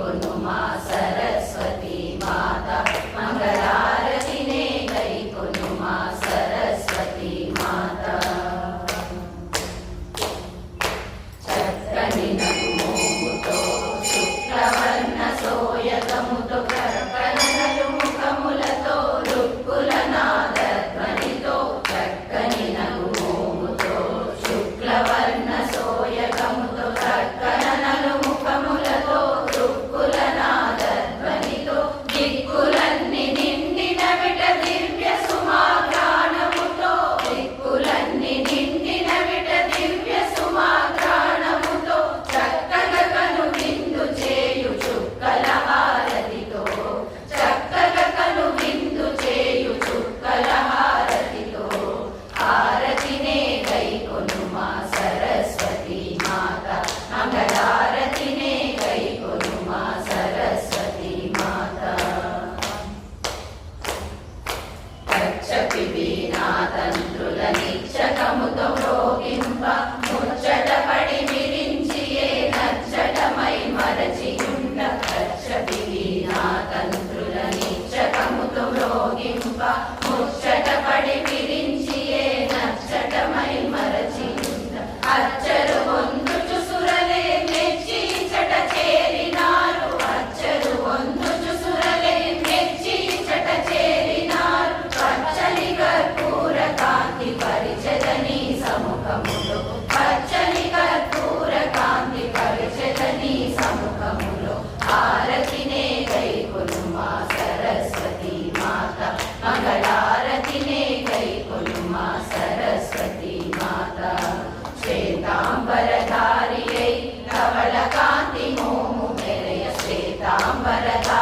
我的妈！తంత్రుల నిచ్చకముతో మ్రోగింప ముచ్చట தாம்பரதாரியை கமலகாந்தி மோமு மெறைய ஸ்ரீ தாம்பரதாரி